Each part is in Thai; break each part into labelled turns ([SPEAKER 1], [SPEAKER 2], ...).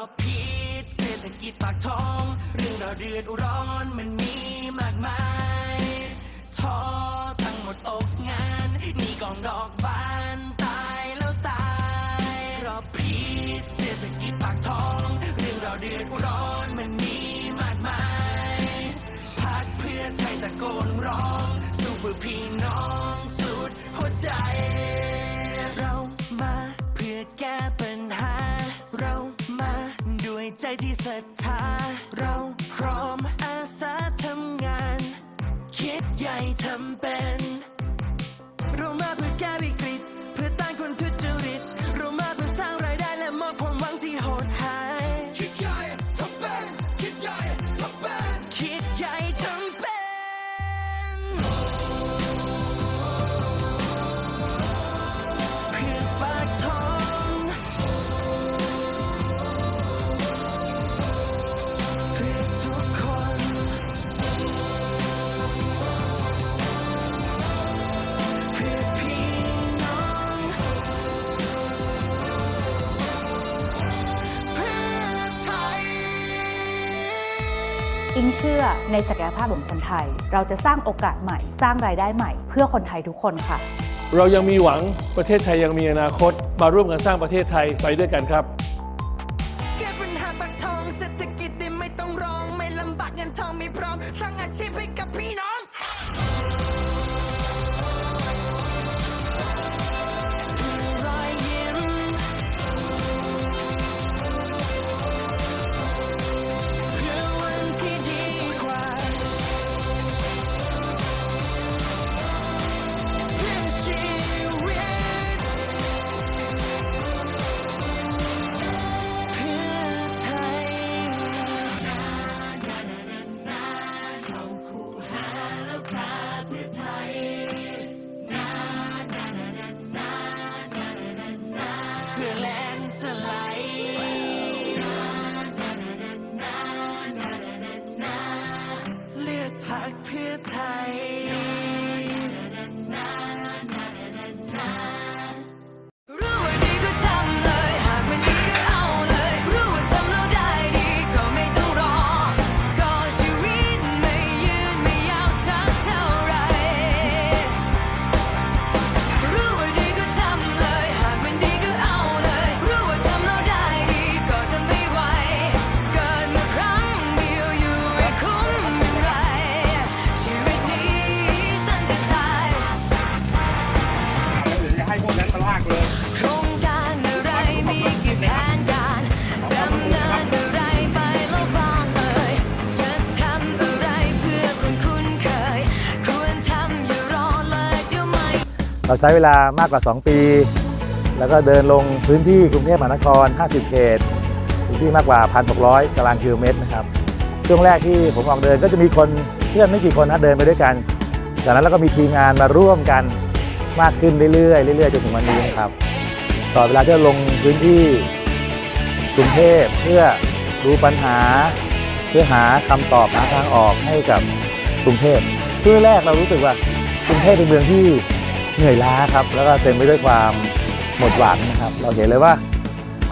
[SPEAKER 1] อบพิษเศรษฐกิจปากท้อง เรื่องราวเดือดร้อนมันมีมากมายท้อทั้งหมดตกงาน นี่กองดอกบาน พื่อแก้ปัญหา เรามาด้วยใจที่ศรัทธา เราพร้อมอาสาทำงาน คิดใหญ่ทำเป็น เรามาเพื่อ อิงเชื่
[SPEAKER 2] อในศักยภาพของคนไทย เราจะสร้างโอกาสใหม่ สร้างรายได้ใหม่ เพื่อคนไทยทุกคนค่ะ
[SPEAKER 3] เรายังมีหวังประเทศไทยยังมีอนาคต มาร่วมกันสร้างประเทศไทยไปด้วยกันครับ
[SPEAKER 1] แก้ปัญหาปากท้องเศรษฐกิจได้ไม่ต้องร้อง ไม่ลำบากเงินทองมีพร้อม สร้างอาชีพให้กับพี่น้อง เรา
[SPEAKER 4] ใช้เวลา
[SPEAKER 5] มากกว่า 2 ปี แล้วก็เดินลงพื้นที่กรุงเทพมหานคร 50 เขตพื้นที่มากกว่า 1,600 ตารางกิโลเมตรนะครับ ช่วงแรกที่ผมออกเดินก็จะมีคนเพื่อนไม่กี่คนนะเดินไปด้วยกัน จากนั้นเราก็มีทีมงานมาร่วมกันมากขึ้นเรื่อยๆเรื่อยๆจนถึงวันนี้นะครับ ต่อเวลาที่ลงพื้นที่กรุงเทพเพื่อดูปัญหา เพื่อหาคำตอบหาทางออกให้กับกรุงเทพช่วงแรกเรารู้สึกว่ากรุงเทพเป็นเมืองที่ เหนื่อยล้าครับ แล้วก็เต็มไปด้วยความหมดหวังนะครับ เราเห็นเลยว่า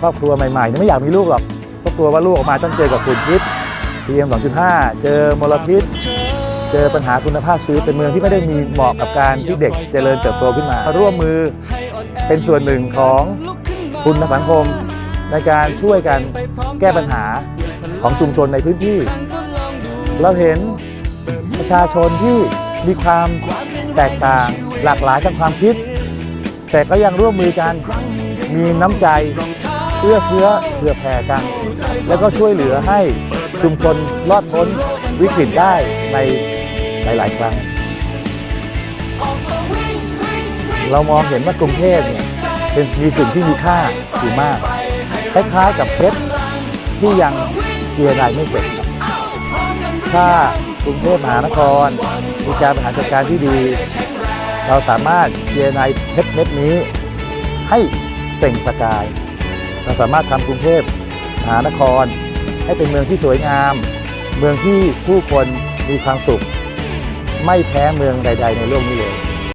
[SPEAKER 5] ครอบครัวใหม่ๆเนี่ยไม่อยากมีลูกหรอกเพราะกลัวว่าลูกออกมาต้องเจอกับฝุ่นพิษ PM 2.5 เจอมลพิษ เจอปัญหาคุณภาพชีวิตเป็นเมืองที่ไม่ได้มีเหมาะกับการที่เด็กเจริญเติบโตขึ้นมา ร่วมมือเป็นส่วนหนึ่งของคุณสังคม ในการช่วยกันแก้ปัญหาของชุมชนในพื้นที่ เราเห็นประชาชนที่มีความแตกต่าง หลากหลายทางความคิด แต่ก็ยังร่วมมือกันมีน้ำใจเอื้อเฟื้อเผื่อแผ่กัน แล้วก็ช่วยเหลือให้ชุมชนรอดพ้นวิกฤตได้ในหลาย ๆ ครั้ง เรามองเห็นว่ากรุงเทพเนี่ยเป็นมีสิ่งที่มีค่าอยู่มาก คล้ายๆกับเพชรที่ยังเจียรายไม่เสร็จครับถ้ากรุงเทพมหานครมีการบริหารจัดการที่ดี เราสามารถเจียรายเพชรเม็ดนี้ ให้เปล่งประกาย เราสามารถทำกรุงเทพมหานคร ให้เป็นเมืองที่สวยงาม เมืองที่ผู้คนมีความสุข ไม่แพ้เมืองใด ๆ ในโลกนี้เลย